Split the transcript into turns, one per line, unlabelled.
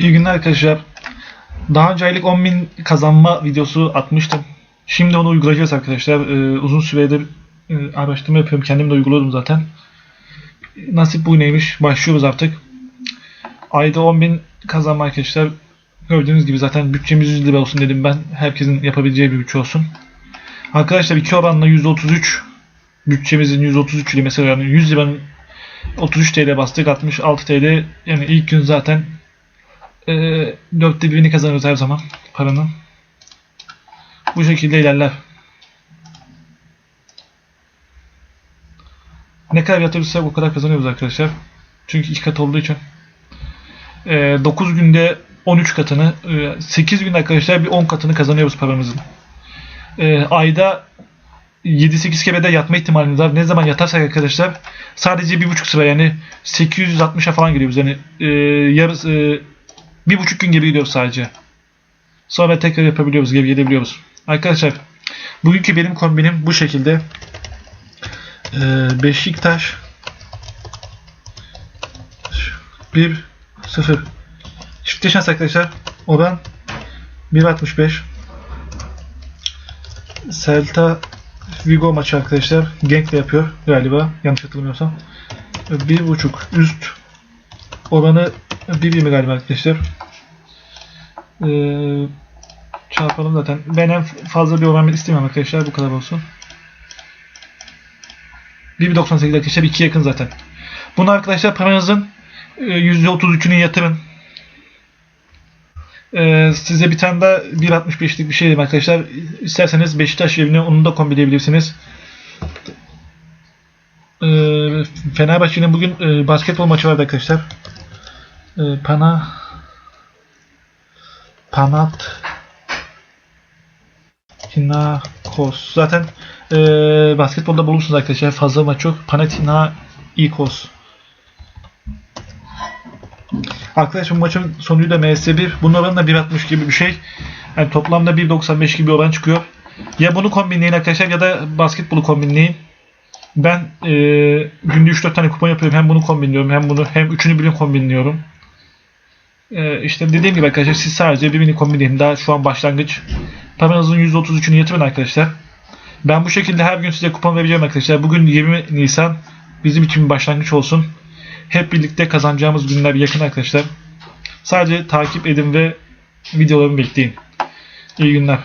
İyi günler arkadaşlar. Daha önce aylık 10.000 kazanma videosu atmıştım. Şimdi onu uygulayacağız arkadaşlar. Ee, uzun süredir e, araştırma yapıyorum. Kendim de uyguladım zaten. Nasip bu neymiş? Başlıyoruz artık. Ayda 10.000 kazanma arkadaşlar. Gördüğünüz gibi zaten bütçemiz 100 lira olsun dedim ben. Herkesin yapabileceği bir bütçe olsun. Arkadaşlar iki oranla %33 bütçemizin 133 ile mesela yani 100 liranın 33 TL bastık 66 TL yani ilk gün zaten e, dörtte birini kazanırız her zaman paranın. Bu şekilde ilerler. Ne kadar yatırırsak o kadar kazanıyoruz arkadaşlar. Çünkü iki kat olduğu için. E, 9 günde 13 katını, e, 8 günde arkadaşlar bir 10 katını kazanıyoruz paramızın. E, ayda 7-8 kere de yatma ihtimalimiz var. Ne zaman yatarsak arkadaşlar sadece bir buçuk sıra yani 860'a falan geliyoruz. Yani e, yarısı e, bir buçuk gün geri gidiyoruz sadece. Sonra tekrar yapabiliyoruz, geri gelebiliyoruz. Arkadaşlar bugünkü benim kombinim bu şekilde. Beşiktaş 1 0 Çifte şans arkadaşlar. Oran 1.65 Celta Vigo maçı arkadaşlar. Genk de yapıyor galiba. Yanlış hatırlamıyorsam. Bir buçuk üst oranı 1.20 galiba arkadaşlar. Ee, çarpalım zaten. Ben en fazla bir oran istemiyorum arkadaşlar. Bu kadar olsun. 1.98 arkadaşlar. 2 yakın zaten. Bunu arkadaşlar paranızın e, %33'ünü yatırın. Ee, size bir tane daha 1.65'lik bir şey diyeyim arkadaşlar. İsterseniz Beşiktaş yerine onu da kombinleyebilirsiniz. Ee, Fenerbahçe'nin bugün e, basketbol maçı vardı arkadaşlar. Ee, Pana Panat Panathinaikos. Zaten e, basketbolda bulursunuz arkadaşlar. Fazla maç yok. Panathinaikos. Arkadaşlar bu maçın sonucu da MS1. Bunun oranı da 1.60 gibi bir şey. Yani toplamda 1.95 gibi oran çıkıyor. Ya bunu kombinleyin arkadaşlar ya da basketbolu kombinleyin. Ben e, günde 3-4 tane kupon yapıyorum. Hem bunu kombinliyorum hem bunu hem üçünü birlikte kombinliyorum. E, işte dediğim gibi arkadaşlar siz sadece birbirini kombinleyin. Daha şu an başlangıç. Paranızın %33'ünü yatırın arkadaşlar. Ben bu şekilde her gün size kupon vereceğim arkadaşlar. Bugün 20 Nisan bizim için bir başlangıç olsun. Hep birlikte kazanacağımız günler yakın arkadaşlar. Sadece takip edin ve videolarımı bekleyin. İyi günler.